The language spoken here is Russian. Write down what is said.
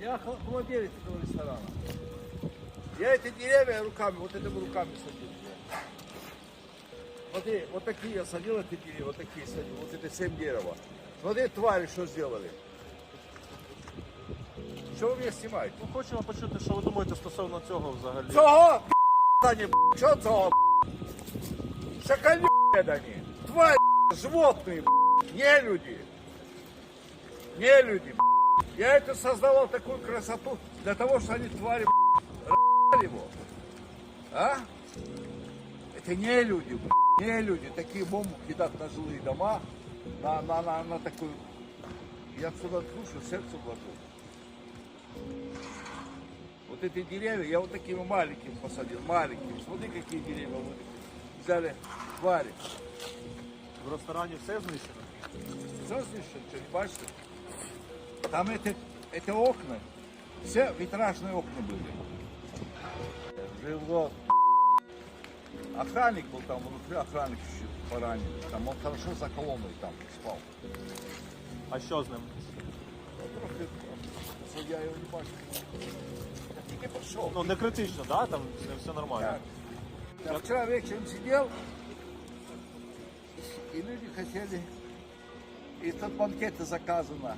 Я хо- владелец этого ресторана. Я эти деревья руками, вот этими руками садил. Смотри, вот такие я садил эти деревья, вот такие садил, вот это семь дерева. Смотри, твари, что сделали. Что вы меня снимаете? Ну, хочемо почути, що ви думаєте стосовно цього взагалі. Цього Тані, що цього Шакалі дані, тварі, животные, не люди. Не люди. я это создавал такую красоту для того, что они твари его. А? Это не люди, не люди. Такие бомбы кидать на жилые дома, на, на, на, на такую... Я сюда слушаю, сердце вложу. Вот эти деревья я вот такими маленькими посадил, маленькими. Смотри, какие деревья вот взяли твари. В ресторані все знищено? Все слышишь, что не бачите? Там это, это окна, все витражные окна были. Живот. Охранник был там внутри, охранник еще пораненный. Там он хорошо за колонной там спал. А що з ним? Трохи, судья его не бачил. Я тільки пошел. Ну, не критично, да? Там з ним все нормально. Я вчера вечером сидел, и люди хотели, и тут банкеты заказано.